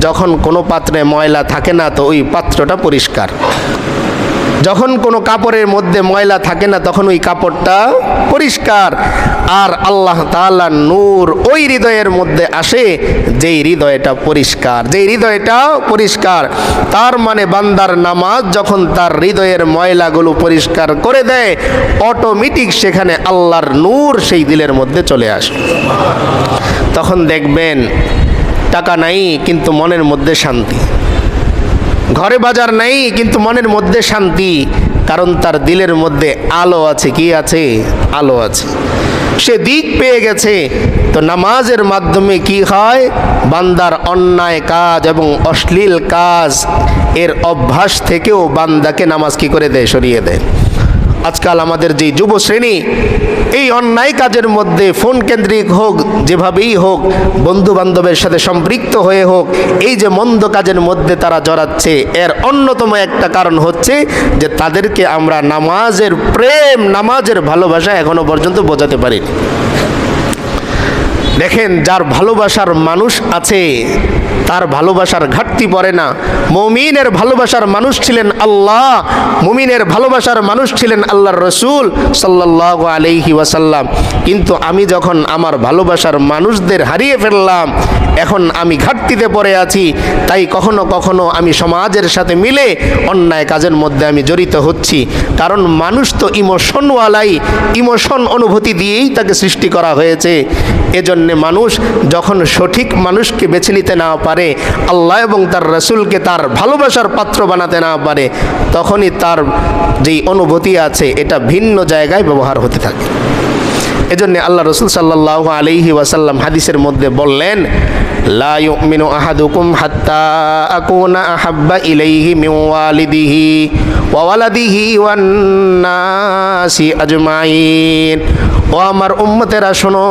যখন কোনো পাত্রে ময়লা থাকে না, তো ওই পাত্রটা পরিষ্কার। যখন কোনো কাপড়ের মধ্যে ময়লা থাকে না, তখন ওই কাপড়টা পরিষ্কার। আর আল্লাহ তাআলা নূর ওই হৃদয়ের মধ্যে আসে, যেই হৃদয়টা পরিষ্কার। যেই হৃদয়টা পরিষ্কার, তার মানে বান্দার নামাজ যখন তার হৃদয়ের ময়লাগুলো পরিষ্কার করে দেয় অটোমেটিক সেখানে আল্লাহর নূর সেই দিলের মধ্যে চলে আসে। তখন দেখবেন টাকা নাই, কিন্তু মনের মধ্যে শান্তি। ঘরে বাজার নাই, কিন্তু মনের মধ্যে শান্তি, কারণ তার দিলের মধ্যে আলো আছে। কি আছে? আলো আছে। সে দিক পেয়ে গেছে, তো নামাজের মাধ্যমে কি হয়? বান্দার অন্যায় কাজ এবং অশ্লীল কাজ, এর অভ্যাস থেকেও বান্দাকে নামাজ কি করে দেয়? সরিয়ে দেয়। আজকাল আমাদের যে যুব শ্রেণি, এই অন্যায় কাজের মধ্যে ফোন কেন্দ্রিক হোক, যেভাবেই হোক বন্ধু বান্ধবের সাথে সম্পৃক্ত হয়ে হোক, এই যে মন্দ কাজের মধ্যে তারা জড়াচ্ছে, এর অন্যতম একটা কারণ হচ্ছে যে তাদেরকে আমরা নামাজের প্রেম, নামাজের ভালোবাসা এখনও পর্যন্ত বোঝাতে পারিনি। দেখেন, যার ভালোবাসার মানুষ আছে, তার ভালোবাসার ঘাটতি পড়ে না। মমিনের ভালোবাসার মানুষ ছিলেন আল্লাহ, মুমিনের ভালোবাসার মানুষ ছিলেন আল্লাহর রসুল সাল্লাহ আলহি ওয়াসাল্লাম। কিন্তু আমি যখন আমার ভালোবাসার মানুষদের হারিয়ে ফেললাম, এখন আমি ঘাটতিতে পড়ে আছি। তাই কখনো কখনো আমি সমাজের সাথে মিলে অন্যায় কাজের মধ্যে আমি জড়িত হচ্ছি। কারণ মানুষ তো ইমোশনওয়ালাই, ইমোশন অনুভূতি দিয়েই তাকে সৃষ্টি করা হয়েছে। এজন্যে মানুষ যখন সঠিক মানুষকে বেছে নিতে না পারে, আল্লাহ এবং তার রসুলকে তার ভালোবাসার পাত্র বানাতে না পারে, তখনই তার যেই অনুভূতি আছে, এটা ভিন্ন জায়গায় ব্যবহার হতে থাকে। এজন্য আল্লাহ রসুল সাল্লাহ আলিহি ওয়াসাল্লাম হাদিসের মধ্যে বললেন, লা ইউমিনু মিন ওয়ান আজমাইন। ও আমার উম্মতেরা, শোনো।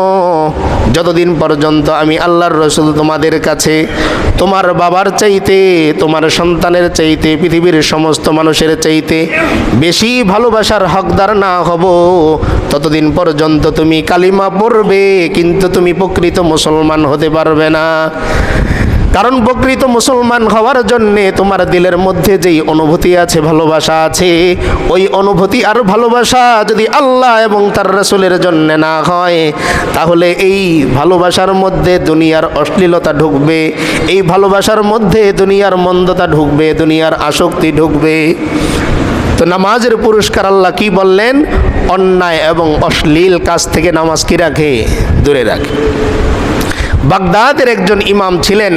যতদিন পর্যন্ত আমি আল্লাহর রসুল তোমাদের কাছে, তোমার বাবার চাইতে, তোমার সন্তানের চাইতে, পৃথিবীর সমস্ত মানুষের চাইতে বেশি ভালোবাসার হকদার না হব, ততদিন পর্যন্ত তুমি কালিমা পড়বে, কিন্তু তুমি প্রকৃত মুসলমান হতে পারবে না। কারণ প্রকৃত মুসলমান হওয়ার জন্যে তোমার দিলের মধ্যে যেই অনুভূতি আছে, ভালোবাসা আছে, ওই অনুভূতি আর ভালোবাসা যদি আল্লাহ এবং তার রসুলের জন্যে না হয়, তাহলে এই ভালোবাসার মধ্যে দুনিয়ার অশ্লীলতা ঢুকবে, এই ভালোবাসার মধ্যে দুনিয়ার মন্দতা ঢুকবে, দুনিয়ার আসক্তি ঢুকবে। তো নামাজের পুরস্কার আল্লাহ কি বললেন? অন্যায় এবং অশ্লীল কাজ থেকে নামাজ কি রাখে? দূরে রাখে। বাগদাদের একজন ইমাম ছিলেন।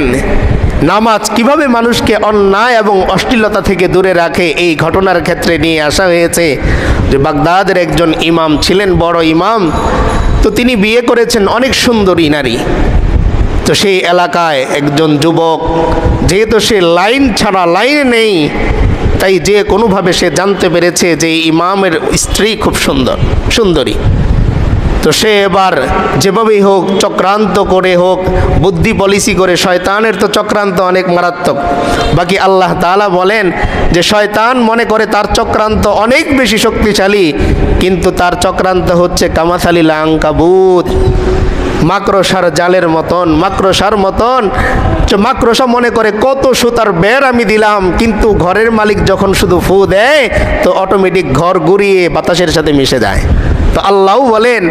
নামাজ কীভাবে মানুষকে অন্যায় এবং অশ্লীলতা থেকে দূরে রাখে, এই ঘটনার ক্ষেত্রে নিয়ে আসা হয়েছে যে বাগদাদের একজন ইমাম ছিলেন, বড় ইমাম। তো তিনি বিয়ে করেছেন অনেক সুন্দরী নারী। তো সেই এলাকায় একজন যুবক, যেহেতু সে লাইন ছাড়া লাইনে নেই, তাই যে কোনোভাবে সে জানতে পেরেছে যে ইমামের স্ত্রী খুব সুন্দর, সুন্দরী। তো সে এবার যেভাবেই হোক, চক্রান্ত করে হোক, বুদ্ধি পলিসি করে, শয়তানের তো চক্রান্ত অনেক মারাত্মক। বাকি আল্লাহ তালা বলেন যে, শয়তান মনে করে তার চক্রান্ত অনেক বেশি শক্তিশালী, কিন্তু তার চক্রান্ত হচ্ছে কামাথালি লাঙ্কাবুত মাকড়সার জালের মতন, মাকড়সার মতন। মাকড়সা মনে করে কত সুতার বের আমি দিলাম, কিন্তু ঘরের মালিক যখন শুধু ফু দেয়, তো অটোমেটিক ঘর ঘুরিয়ে বাতাসের সাথে মিশে যায়। তো আল্লাহও বলেন,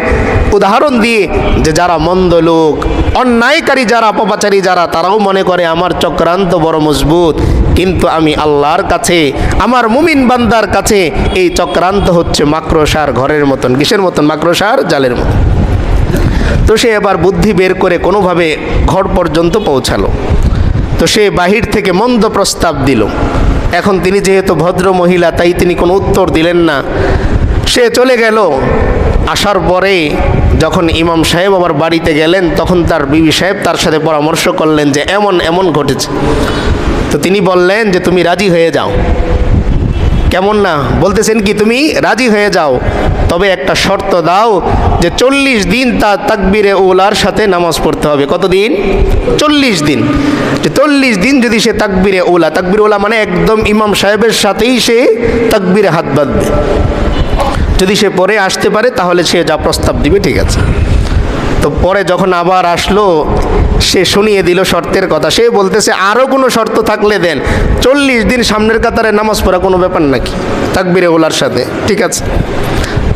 উদাহরণ দিয়ে যে যারা মন্দ লোক, অন্যায়কারী যারা অপপাচারী যারা, তারাও মনে করে আমার চক্রান্ত বড় মজবুত। কিন্তু আমি আল্লাহর কাছে, আমার মুমিন বান্দার কাছে এই চক্রান্ত হচ্ছে মাকড়সার ঘরের মতন, কিসের মতন? মাকড়সার জালের মতন। তো সে এবার বুদ্ধি বের করে কোনোভাবে ঘর পর্যন্ত পৌঁছালো। তো সে বাহির থেকে মন্দ প্রস্তাব দিল। এখন তিনি যেহেতু ভদ্র মহিলা, তাই তিনি কোনো উত্তর দিলেন না। সে চলে গেল। আসার পরে যখন ইমাম সাহেব আবার বাড়িতে গেলেন, তখন তার বিবি সাহেব তার সাথে পরামর্শ করলেন যে এমন এমন ঘটেছে। তো তিনি বললেন যে, তুমি রাজি হয়ে যাও। কেমন না? বলতেছেন কি, তুমি রাজি হয়ে যাও। তবে একটা শর্ত দাও যে চল্লিশ দিন তার তাকবিরে ওলার সাথে নামাজ পড়তে হবে। কতদিন? চল্লিশ দিন। যে চল্লিশ দিন যদি সে তাকবিরে ওলা তাকবির ওলা মানে একদম ইমাম সাহেবের সাথেই সে তাকবিরে হাত বাঁধবে। যদি সে পরে আসতে পারে, তাহলে সে যা প্রস্তাব দিবে, ঠিক আছে। তো পরে যখন আবার আসলো সে শুনিয়ে দিল শর্তের কথা। সে বলতেছে আরও কোনো শর্ত থাকলে দেন। চল্লিশ দিন সামনের কাতারে নামাজ পড়া কোনো ব্যাপার নাকি? তাকবিরে ওলার সাথে। ঠিক আছে।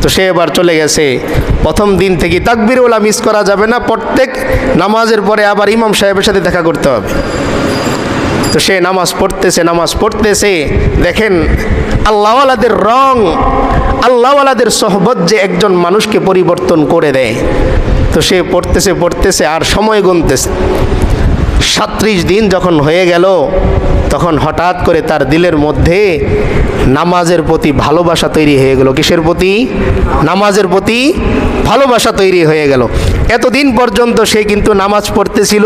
তো সে এবার চলে গেছে। প্রথম দিন থেকে তাকবির ওলা মিস করা যাবে না। প্রত্যেক নামাজের পরে আবার ইমাম সাহেবের সাথে দেখা করতে হবে। তো সে নামাজ পড়তেছে নামাজ পড়তেছে। দেখেন, আল্লাহওয়ালাদের রং, আল্লাহওয়ালাদের সহবত যে একজন মানুষকে পরিবর্তন করে দেয়। তো সে পড়তেছে পড়তেছে আর সময় গুনতেছে। সাত্রিশ দিন যখন হয়ে গেল, তখন হঠাৎ করে তার দিলের মধ্যে নামাজের প্রতি ভালোবাসা তৈরি হয়ে গেল। কিসের প্রতি? নামাজের প্রতি ভালোবাসা তৈরি হয়ে গেল। এতদিন পর্যন্ত সে কিন্তু নামাজ পড়তেছিল,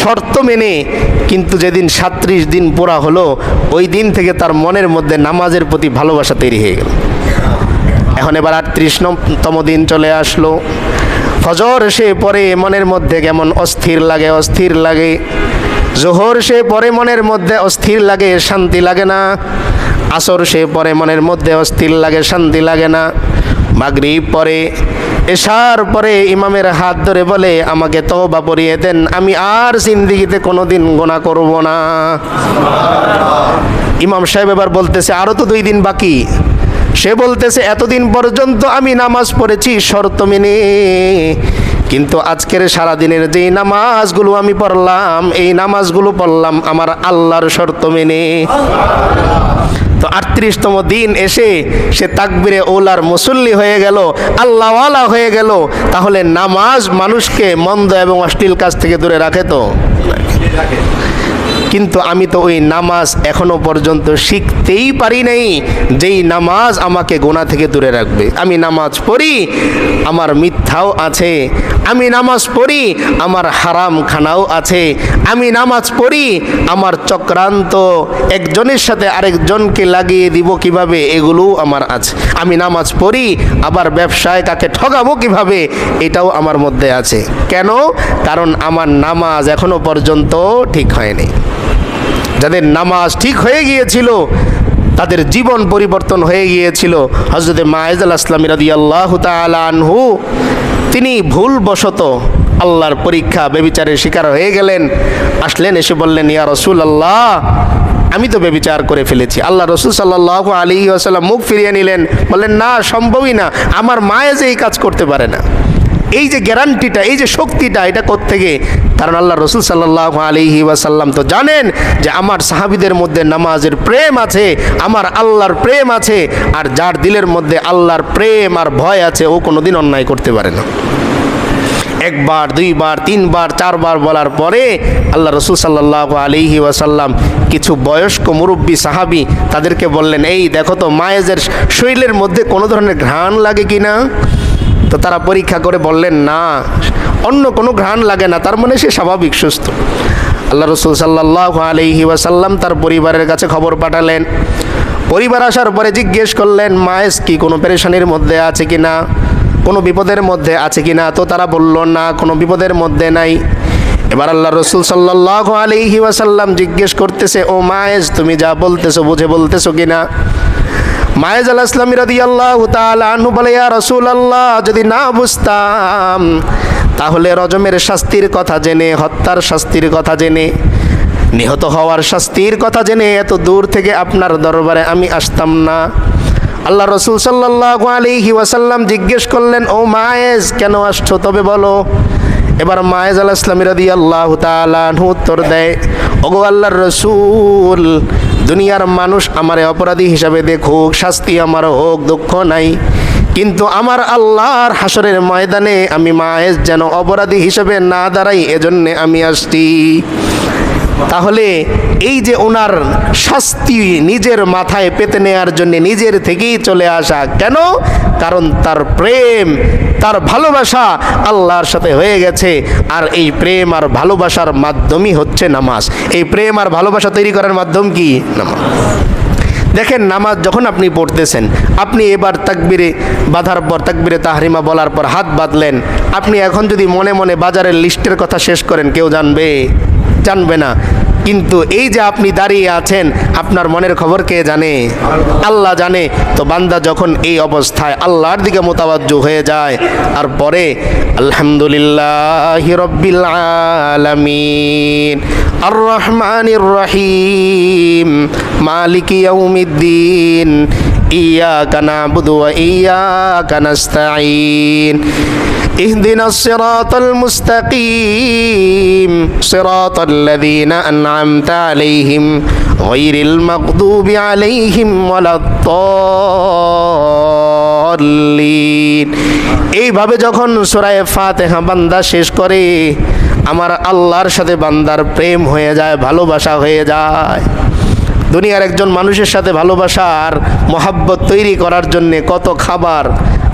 শর্ত মেনে, কিন্তু যেদিন সাত্রিশ দিন পুরা হলো, ওই দিন থেকে তার মনের মধ্যে নামাজের প্রতি ভালোবাসা তৈরি হয়ে গেল। এখন এবার আটত্রিশতম দিন চলে আসলো। ফজর সে পরে মনের মধ্যে কেমন অস্থির লাগে অস্থির লাগে। জোহর সে পরে মনের মধ্যে অস্থির লাগে, শান্তি লাগে না। আসর সে পরে মনের মধ্যে অস্থির লাগে, শান্তি লাগে না। মাগরিব পরে, এশার পরে ইমামের হাত ধরে বলে, আমাকে তওবা পরিয়ে দেন, আমি আর জিন্দিগিতে কোনোদিন গোনা করব না। ইমাম সাহেব এবার বলতেছে আরও তো দুই দিন বাকি। সে বলতেছে, এতদিন পর্যন্ত আমি নামাজ পড়েছি, শর্ত মেনে। কিন্তু আজকের সারাদিনের যেই নামাজগুলো আমি পড়লাম, এই নামাজগুলো পড়লাম আমার আল্লাহর শর্ত মেনে। তো আটত্রিশতম দিন এসে সে তাকবিরে ওলার মুসল্লি হয়ে গেল, আল্লাহওয়ালা হয়ে গেল। তাহলে নামাজ মানুষকে মন্দ এবং অশ্লীল কাজ থেকে দূরে রাখে তো? কিন্তু আমি তো ওই নামাজ এখনও পর্যন্ত শিখতেই পারি নাই, যেই নামাজ আমাকে গোনা থেকে দূরে রাখবে। আমি নামাজ পড়ি, আমার মিথ্যাও আছে। আমি নামাজ পড়ি, আমার হারাম খানাও আছে। আমি নামাজ পড়ি, আমার চক্রান্ত একজনের সাথে আরেকজনকে লাগিয়ে দিব কীভাবে, এগুলোও আমার আছে। আমি নামাজ পড়ি, আবার ব্যবসায় কাকে ঠগাবো কীভাবে, এটাও আমার মধ্যে আছে। কেন? কারণ আমার নামাজ এখনও পর্যন্ত ঠিক হয়নি। যাদের নামাজ ঠিক হয়ে গিয়েছিল, তাদের জীবন পরিবর্তন হয়ে গিয়েছিল। হজরত মায়েজ আল আসলাম রাদি আল্লাহ আনহু, তিনি ভুলবশত আল্লাহর পরীক্ষা বেবিচারের শিকার হয়ে গেলেন। আসলেন, এসে বললেন, ইয়া রসুল আল্লাহ আমি তো বেবিচার করে ফেলেছি। আল্লাহ রসুল সাল্লাহ আলী আসাল্লাম মুখ ফিরিয়ে নিলেন। বললেন, না, সম্ভবই না। আমার মায়েজ এই কাজ করতে পারে না। এই যে গ্যারান্টিটা এই যে শক্তিটা, এটা থেকে কারণ আল্লাহ রসুল সাল্লাহ আলিহি ওয়াসাল্লাম তো জানেন যে আমার সাহাবিদের মধ্যে নামাজের প্রেম আছে, আমার আল্লাহর প্রেম আছে, আর যার দিলের মধ্যে আল্লাহর প্রেম আর ভয় আছে, ও কোনোদিন অন্যায় করতে পারে না। একবার, দুইবার, তিনবার, চারবার বলার পরে আল্লাহ রসুল সাল্লাহ আলিহি ওয়াসাল্লাম কিছু বয়স্ক মুরব্বী সাহাবি তাদেরকে বললেন, এই দেখো তো মায়েজের শরীরের মধ্যে কোনো ধরনের ঘ্রাণ লাগে কি না তো তারা পরীক্ষা করে বললেন, না, অন্য কোনো ঘ্রাণ লাগে না, তার মানে সে স্বাভাবিক, সুস্থ। আল্লাহ রসুল সাল্লাহ আলহি ওয়াসাল্লাম তার পরিবারের কাছে খবর পাঠালেন। পরিবার আসার পরে জিজ্ঞেস করলেন মায়েস কি কোনো পেরেশানির মধ্যে আছে কি না? কোনো বিপদের মধ্যে আছে কি না? তো তারা বলল, না, কোনো বিপদের মধ্যে নাই। এবার আল্লাহ রসুল সাল্লাহ আলহি ওয়াসাল্লাম জিজ্ঞেস করতেছে, ও মায়েস তুমি যা বলতেছো, বুঝে বলতেছো কি না? মায়েজ আল ইসলাম রাদি আল্লাহ আনহু বলে রসুল আল্লাহ যদি না বুঝতাম, তাহলে রজমের শাস্তির কথা জেনে, হত্যার শাস্তির কথা জেনে, নিহত হওয়ার শাস্তির কথা জেনে এত দূর থেকে আপনার দরবারে আমি আসতাম না। আল্লাহ রসুল সাল্লাহ আলিহি ওয়াসাল্লাম জিজ্ঞেস করলেন, ও মায়েজ, কেন আসছো? তবে বলো। এবার মায়েজ আল ইসলাম রাদি আল্লাহ তালু উত্তর দেয়, ওগো আল্লাহর রসুল দুনিয়ার মানুষ আমারে অপরাধী হিসাবে দেখুক, শাস্তি আমার হোক, দুঃখ নাই। কিন্তু আমার আল্লাহর হাসরের ময়দানে আমি মায়ের যেন অপরাধী হিসেবে না দাঁড়াই, এজন্যে আমি আসছি। তাহলে এই যে ওনার শাস্তি নিজের মাথায় পেতে নেওয়ার জন্য নিজের থেকেই চলে আসা কেন? কারণ তার প্রেম, তার ভালোবাসা আল্লাহর সাথে হয়ে গেছে। আর এই প্রেম আর ভালোবাসার মাধ্যমই হচ্ছে নামাজ। এই প্রেম আর ভালোবাসা তৈরি করার মাধ্যম কি? নামাজ। দেখেন, নামাজ যখন আপনি পড়তেছেন, আপনি এবার তাকবিরে বাধার পর, তাকবিরে তাহরিমা বলার পর হাত বাঁধলেন। আপনি এখন যদি মনে মনে বাজারের লিস্টের কথা শেষ করেন, কেউ জানবে? জানবে না। কিন্তু এই যে আপনি দাঁড়িয়ে আছেন, আপনার মনের খবর কে জানে? আল্লাহ জানে। তো বান্দা যখন এই অবস্থায় আল্লাহর দিকে মোতাবাজ্য হয়ে যায়, আর পরে, আলহামদুলিল্লাহ রব্বিল আর রহমানির রহিম মালিক ইয়া কানা বুধুয়া ইয়া কানাস্তাইন اهدنا الصراط المستقيم صراط الذين أنعمت عليهم غير المغضوب عليهم ولا الضالين এইভাবে যখন সুরায় ফাতেহা বান্দা শেষ করে আমার আল্লাহর সাথে বান্দার প্রেম হয়ে যায় ভালোবাসা হয়ে যায় দুনিয়ার একজন মানুষের সাথে ভালোবাসার মহাব্বত তৈরি করার জন্য কত খাবার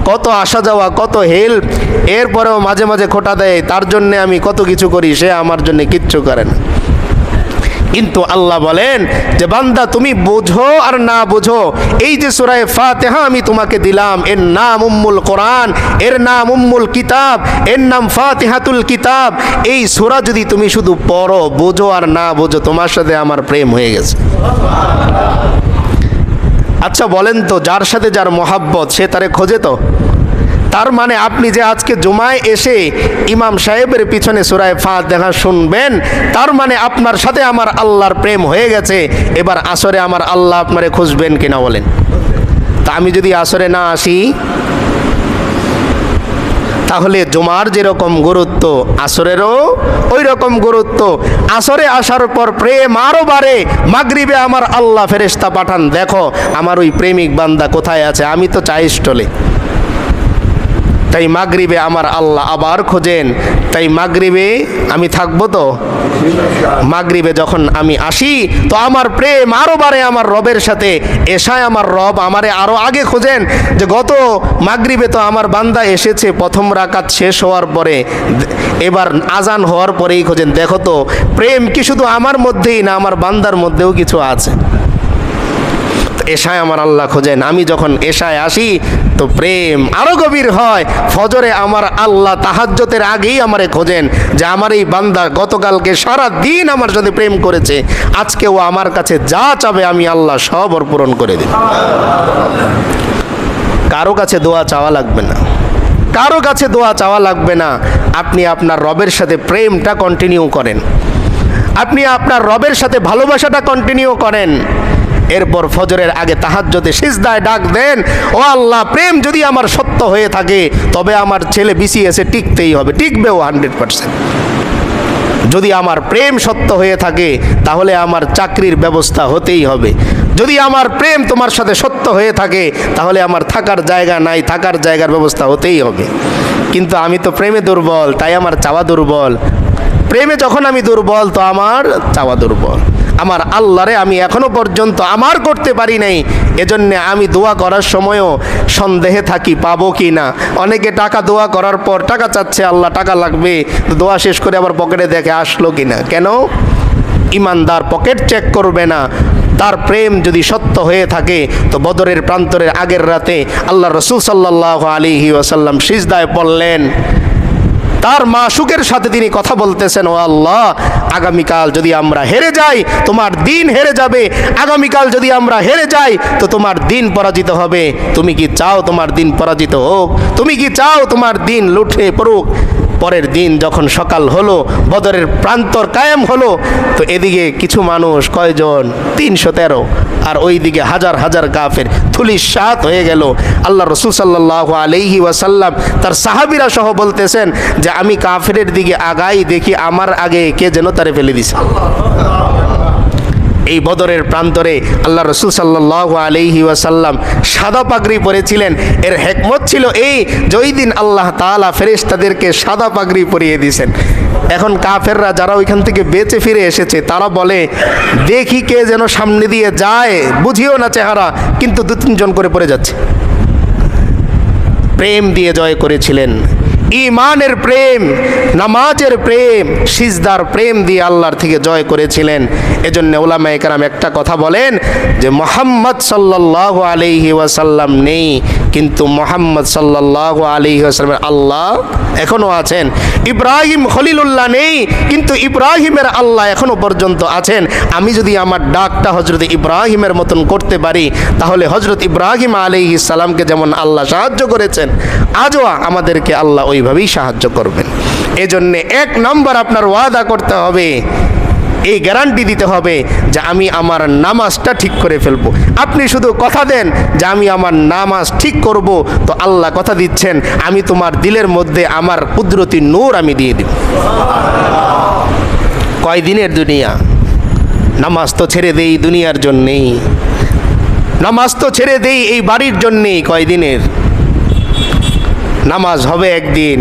কত আসা যাওয়া, কত হেল্প এরপরেও মাঝে মাঝে খোটা দেয়, তার জন্যে আমি কত কিছু করি, সে আমার জন্য কিচ্ছু করে না। কিন্তু আল্লাহ বলেন যে, বান্দা, তুমি বোঝো আর না বোঝো, এই যে সুরায় ফাতেহা আমি তোমাকে দিলাম, এর নাম উম্মুল কোরআন, এর নাম উম্মুল কিতাব, এর নাম ফাতেহাতুল কিতাব, এই সুরা যদি তুমি শুধু পড়ো, বোঝো আর না বোঝো, তোমার সাথে আমার প্রেম হয়ে গেছে। আচ্ছা বলেন তো, যার সাথে যার মহাব্বত, সে তারে খোঁজে তো? তার মানে আপনি যে আজকে জুমায় এসে ইমাম সাহেবের পিছনে সুরায় ফাঁদ দেখা শুনবেন, তার মানে আপনার সাথে আমার আল্লাহর প্রেম হয়ে গেছে, এবার আসরে আমার আল্লাহ আপনারে খুঁজবেন কিনা বলেন? তা আমি যদি আসরে না আসি তাহলে জুমার যেরকম গুরুত্ব, আসরেরও ওই রকম গুরুত্ব। আসরে আসার পর প্রেম আরও বাড়ে। মাগরিবে আমার আল্লাহ ফেরেস্তা পাঠান, দেখো, আমার ওই প্রেমিক বান্দা কোথায় আছে? আমি তো চাই স্টলে। তাই মাগরিবে আমার আল্লাহ আবার খোঁজেন তাই মাগরিবে আমি থাকব তো? মাগরিবে যখন আমি আসি, তো আমার প্রেম আরও বাড়ে আমার রবের সাথে। এসায় আমার রব আমারে আরও আগে খোঁজেন যে গত মাগরিবে তো আমার বান্দা এসেছে, প্রথম রাকাত শেষ হওয়ার পরে। এবার আজান হওয়ার পরেই খোঁজেন। দেখো তো, প্রেম কি শুধু আমার মধ্যেই না, আমার বান্দার মধ্যেও কিছু আছে। এশায় আমার আল্লাহ খোঁজেন। আমি যখন এশায় আসি, তো প্রেম আরও গভীর হয়। ফজরে আমার আল্লাহ তাহাজ্যতের আগেই আমারে খোঁজেন যে আমার এই বান্দা গতকালকে সারা দিন আমার সাথে প্রেম করেছে। আজকে ও আমার কাছে যা চাবে আমি আল্লাহ সব ওর পূরণ করে দিই কারও কাছে দোয়া চাওয়া লাগবে না। কারও কাছে দোয়া চাওয়া লাগবে না। আপনি আপনার রবের সাথে প্রেমটা কন্টিনিউ করেন। আপনি আপনার রবের সাথে ভালোবাসাটা কন্টিনিউ করেন। এরপর ফজরের আগে তাহাজ্জতে সিজদায় ডাক দেন, ও আল্লাহ, প্রেম যদি আমার সত্য হয়ে থাকে, তবে আমার ছেলে বিসিএসে টিকতেই হবে, টিকবেও হান্ড্রেড পার্সেন্ট যদি আমার প্রেম সত্য হয়ে থাকে, তাহলে আমার চাকরির ব্যবস্থা হতেই হবে। যদি আমার প্রেম তোমার সাথে সত্য হয়ে থাকে, তাহলে আমার থাকার জায়গা নাই, থাকার জায়গার ব্যবস্থা হতেই হবে। কিন্তু আমি তো প্রেমে দুর্বল, তাই আমার চাওয়া দুর্বল। প্রেমে যখন আমি দুর্বল, তো আমার চাওয়া দুর্বল। আমার আল্লাহরে আমি এখনও পর্যন্ত আমার করতে পারি নাই। এজন্য আমি দোয়া করার সময়ও সন্দেহে থাকি, পাবো কি না? অনেকে টাকা দোয়া করার পর টাকা চাচ্ছে, আল্লাহ টাকা লাগবে দোয়া শেষ করে আবার পকেটে দেখে আসলো কি না? কেন? ইমানদার পকেট চেক করবে না। তার প্রেম যদি সত্য হয়ে থাকে, তো বদরের প্রান্তরের আগের রাতে আল্লাহ রসুল সাল্লাহ আলিহি ওয়াসাল্লাম সিজদায় পড়লেন। তার মাসুকের সাথে তিনি কথা বলতেছেন, ও আল্লাহ, আগামীকাল যদি আমরা হেরে যাই, তোমার দিন হেরে যাবে। আগামীকাল যদি আমরা হেরে যাই, তো তোমার দিন পরাজিত হবে। তুমি কি চাও তোমার দিন পরাজিত হোক? তুমি কি চাও তোমার দিন লুঠে পড়ুক? পরের দিন যখন সকাল হলো, বদরের প্রান্তর কায়েম হলো, তো এদিকে কিছু মানুষ, কয়জন? তিনশো তেরো। আর ওই দিকে হাজার হাজার কাফের থুলি সাত হয়ে গেল। আল্লাহ রসুল সাল্লাহ আলহি ওয়াসাল্লাম তার সাহাবিরা সহ বলতেছেন যে, আমি কাফের দিকে আগাই, দেখি আমার আগে কে যেন তারে ফেলে দিছে। এই বদরের প্রান্তরে আল্লাহ রসুল সাল্লাহ আলহি ওয়াসাল্লাম সাদা পাগড়ি পরেছিলেন। এর হেকমত ছিল এই যে দিন আল্লাহ তালা ফেরেশতাদেরকে সাদা পাগড়ি পরিয়ে দিয়েছেন। এখন কাফেররা যারা ওইখান থেকে বেঁচে ফিরে এসেছে, তারা বলে, দেখি কে যেন সামনে দিয়ে যায়। বুঝিও না চেহারা, কিন্তু দু তিনজন করে পড়ে যাচ্ছে। প্রেম দিয়ে জয় করেছিলেন। ইমানের প্রেম, নামাজের প্রেম, সিজদার প্রেম দিয়ে আল্লাহর থেকে জয় করেছিলেন। এজন্য ওলামা একরাম একটা কথা বলেন যে, মোহাম্মদ সাল্লাহ আলহি ওয়াসাল্লাম নেই, কিন্তু মোহাম্মদ সাল্লাহ আলহি ওয়াসাল্লামের আল্লাহ এখনও আছেন। ইব্রাহিম খলিলুল্লাহ নেই, কিন্তু ইব্রাহিমের আল্লাহ এখনও পর্যন্ত আছেন। আমি যদি আমার ডাকটা হজরত ইব্রাহিমের মতন করতে পারি, তাহলে হজরত ইব্রাহিম আলী ইসালামকে যেমন আল্লাহ সাহায্য করেছেন, আজও আমাদেরকে আল্লাহ ওইভাবেই সাহায্য করবেন। এজন্যে এক নম্বর আপনার ওয়াদা করতে হবে, এই গ্যারান্টি দিতে হবে যে আমি আমার নামাজটা ঠিক করে ফেলব। আপনি শুধু কথা দেন যে আমি আমার নামাজ ঠিক করব, তো আল্লাহ কথা দিচ্ছেন, আমি তোমার দিলের মধ্যে আমার কুদরতি নূর আমি দিয়ে দিব। কয়দিনের দুনিয়া? নামাজ তো ছেড়ে দেই দুনিয়ার জন্যেই। নামাজ তো ছেড়ে দেই এই বাড়ির জন্যেই কয়দিনের? নামাজ হবে একদিন,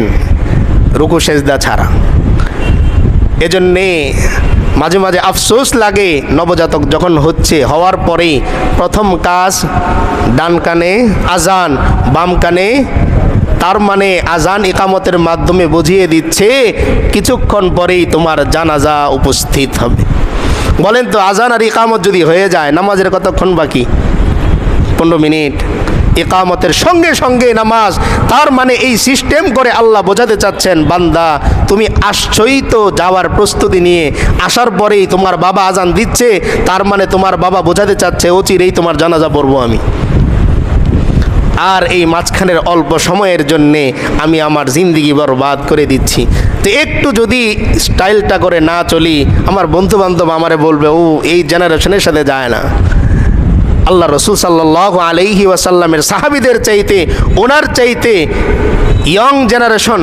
রুকু, সেজদা ছাড়া। এজন্যে মাঝে মাঝে আফসোস লাগে নবজাতক যখন হচ্ছে, হওয়ার পরে প্রথম কাজ ডান কানে আজান, বাম কানে, তার মানে আজান একামতের মাধ্যমে বুঝিয়ে দিচ্ছে, কিছুক্ষণ পরেই তোমার জানাজা উপস্থিত হবে। বলেন তো, আজান আর ইকামত যদি হয়ে যায়, নামাজের কতক্ষণ বাকি? পনেরো মিনিট একামতের সঙ্গে সঙ্গে নামাজ, তার মানে এই সিস্টেম করে আল্লাহ বোঝাতে চাচ্ছেন, বান্দা, তুমি আসছই তো যাওয়ার প্রস্তুতি নিয়ে, আসার পরেই তোমার বাবা আজান দিচ্ছে, তার মানে তোমার বাবা বোঝাতে চাচ্ছে অচিরেই তোমার জানাজা পড়ব আমি। আর এই মাঝখানের অল্প সময়ের জন্যে আমি আমার জিন্দিগি বরবাদ করে দিচ্ছি। তো একটু যদি স্টাইলটা করে না চলি, আমার বন্ধু বান্ধব আমারে বলবে, ও, এই জেনারেশনের সাথে যায় না। আল্লাহ রসুল সাল্লাহ আলহি ওয়াসাল্লামের সাহাবিদের চাইতে, ওনার চাইতে ইয়ং জেনারেশন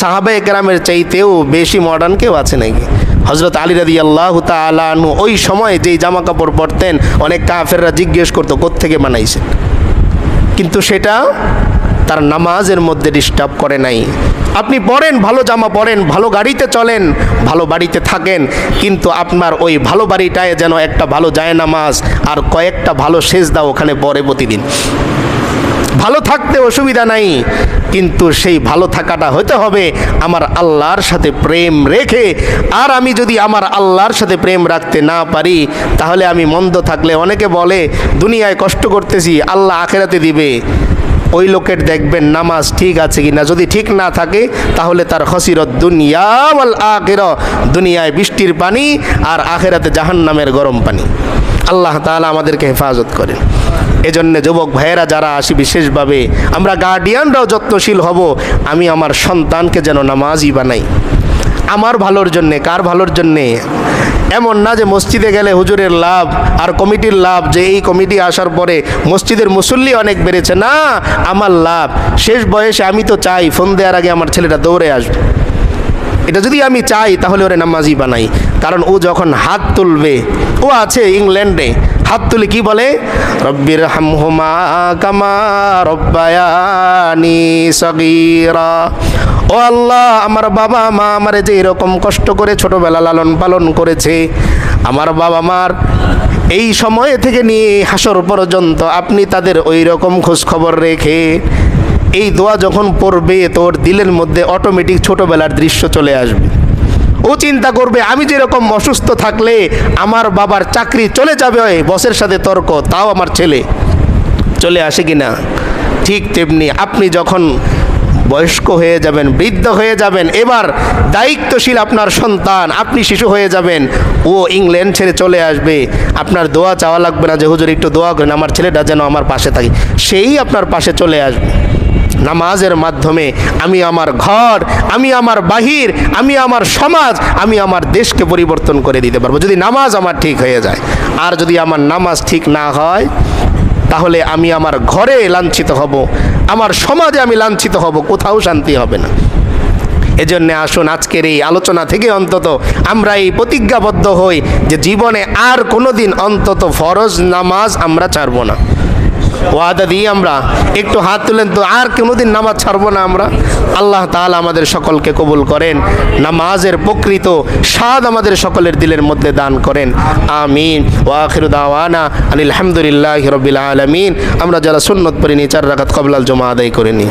সাহাবে গ্রামের চাইতেও বেশি মডার্ন কেউ আছে নাকি? হজরত আলী রাদি আল্লাহ তালু ওই সময় যেই জামা কাপড় পরতেন, অনেক কাফেররা জিজ্ঞেস করতো, কোত্থেকে বানাইছে কিন্তু সেটা তার নামাজের মধ্যে ডিস্টার্ব করে নাই। আপনি পড়েন, ভালো জামা পরেন ভালো গাড়িতে চলেন, ভালো বাড়িতে থাকেন, কিন্তু আপনার ওই ভালো বাড়িটায় যেন একটা ভালো যায় নামাজ আর কয়েকটা ভালো সেজ দাও ওখানে পরে প্রতিদিন। ভালো থাকতে অসুবিধা নাই, কিন্তু সেই ভালো থাকাটা হতে হবে আমার আল্লাহর সাথে প্রেম রেখে। আর আমি যদি আমার আল্লাহর সাথে প্রেম রাখতে না পারি, তাহলে আমি মন্দ থাকলে অনেকে বলে, দুনিয়ায় কষ্ট করতেছি, আল্লাহ আখেরাতে দিবে। ওই লোকের দেখবেন নামাজ ঠিক আছে কি না যদি ঠিক না থাকে, তাহলে তার হসিরত দুনিয়া আখের, দুনিয়ায় বৃষ্টির পানি আর আখেরাতে জাহান্নামের গরম পানি। আল্লাহ তাআলা আমাদেরকে হেফাজত করেন। এজন্য যুবক ভাইয়েরা, যারা আসি বিশেষভাবে, আমরা গার্ডিয়ানরাও যত্নশীল হব। আমি আমার সন্তানকে যেন নামাজই বানাই। আমার ভালোর জন্যে, কার ভালোর জন্যে? এমন না যে মসজিদে গেলে হুজুরের লাভ আর কমিটির লাভ, যে এই কমিটি আসার পরে মসজিদের মুসল্লি অনেক বেড়েছে। না, আমার লাভ। শেষ বয়সে আমি তো চাই ফোন দেওয়ার আগে আমার ছেলেটা দৌড়ে আসবে। এটা যদি আমি চাই, তাহলে ওরে নামাজি বানাই। কারণ ও যখন হাত তুলবে, ও আছে ইংল্যান্ডে। হাত তুলে কি বলে? রব্বির হামহুমা কামা রব্বায়ানি সগীরা। ও আল্লাহ, আমার বাবা মা আমারে যে এরকম কষ্ট করে ছোটবেলা লালন পালন করেছে, আমার বাবা মার এই সময় থেকে নিয়ে হাসর পর্যন্ত আপনি তাদের ওই রকম খোঁজখবর রেখে এই দোয়া যখন পড়বে, তোর দিলের মধ্যে অটোমেটিক ছোটবেলার দৃশ্য চলে আসবে। ও চিন্তা করবে, আমি যেরকম অসুস্থ থাকলে আমার বাবার চাকরি চলে যাবে বসের সাথে তর্ক, তাও আমার ছেলে চলে আসে কি না ঠিক তেমনি আপনি যখন বয়স্ক হয়ে যাবেন, বৃদ্ধ হয়ে যাবেন, এবার দায়িত্বশীল আপনার সন্তান, আপনি শিশু হয়ে যাবেন, ও ইংল্যান্ড ছেড়ে চলে আসবে। আপনার দোয়া চাওয়া লাগবে না যে, হুজুর, একটু দোয়া করেন, আমার ছেলেটা যেন আমার পাশে থাকে। সেই আপনার পাশে চলে আসবে। নামাজের মাধ্যমে আমি আমার ঘর, আমি আমার বাহির, আমি আমার সমাজ, আমি আমার দেশকে পরিবর্তন করে দিতে পারব। যদি নামাজ আমার ঠিক হয়ে যায়, আর যদি আমার নামাজ ঠিক না হয় তাহলে আমি আমার ঘরে লাঞ্ছিত হব, আমার সমাজে আমি লাঞ্ছিত হব, কোথাও শান্তি হবে না। এজন্য আসুন আজকের এই আলোচনা থেকে অন্তত আমরা এই প্রতিজ্ঞাবদ্ধ হই যে জীবনে আর কোনো দিন অন্তত ফরজ নামাজ আমরা ছাড়বো না। ওয়াদা দিই আমরা। একটু হাত তুলেন তো আর কোনোদিন নামাজ ছাড়বো না আমরা। আল্লাহ তাআলা আমাদের সকলকে কবুল করেন। নামাজের প্রকৃত স্বাদ আমাদের সকলের দিলের মধ্যে দান করেন। আমিন। ওয়াখির দাওয়ানা আলহামদুলিল্লাহ হামদুলিল্লাহ রবিল আলমিন। আমরা যারা সুন্নত পড়িনি, চার রাখাত কবলাল জমা আদায় করে নিই